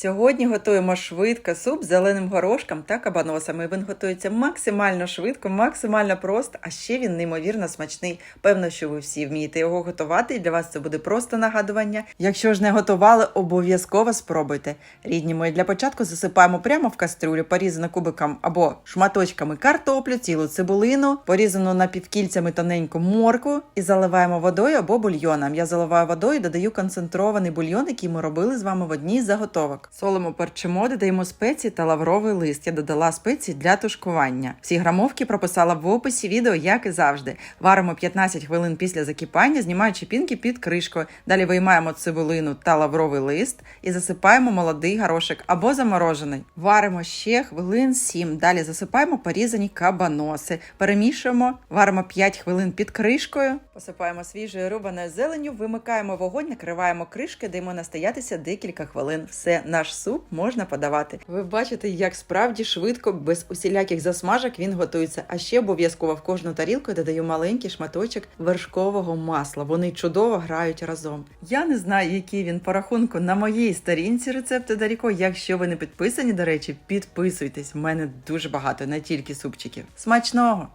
Сьогодні готуємо швидко суп з зеленим горошком та кабаносами. Він готується максимально швидко, максимально просто, а ще він неймовірно смачний. Певно, що ви всі вмієте його готувати, і для вас це буде просто нагадування. Якщо ж не готували, обов'язково спробуйте. Рідні мої, для початку засипаємо прямо в кастрюлю, порізану кубиком або шматочками картоплю, цілу цибулину, порізану напівкільцями тоненьку морку і заливаємо водою або бульйоном. Я заливаю водою, додаю концентрований бульйон, який ми робили з вами в одній з заготовок. Солимо перчимо, додаємо спеції та лавровий лист. Я додала спеції для тушкування. Всі грамовки прописала в описі відео, як і завжди. Варимо 15 хвилин після закипання, знімаючи пінки під кришкою. Далі виймаємо цибулину та лавровий лист і засипаємо молодий горошок або заморожений. Варимо ще хвилин 7. Далі засипаємо порізані кабаноси. Перемішуємо, варимо 5 хвилин під кришкою. Посипаємо свіжою рубаною зеленню, вимикаємо вогонь, накриваємо кришки, даємо настоятися декілька хвилин. Все, наш суп можна подавати. Ви бачите, як справді швидко, без усіляких засмажок він готується. А ще обов'язково в кожну тарілку додаю маленький шматочок вершкового масла. Вони чудово грають разом. Я не знаю, який він по рахунку на моїй сторінці рецепти Даріко. Якщо ви не підписані, до речі, підписуйтесь. В мене дуже багато, не тільки супчиків. Смачного!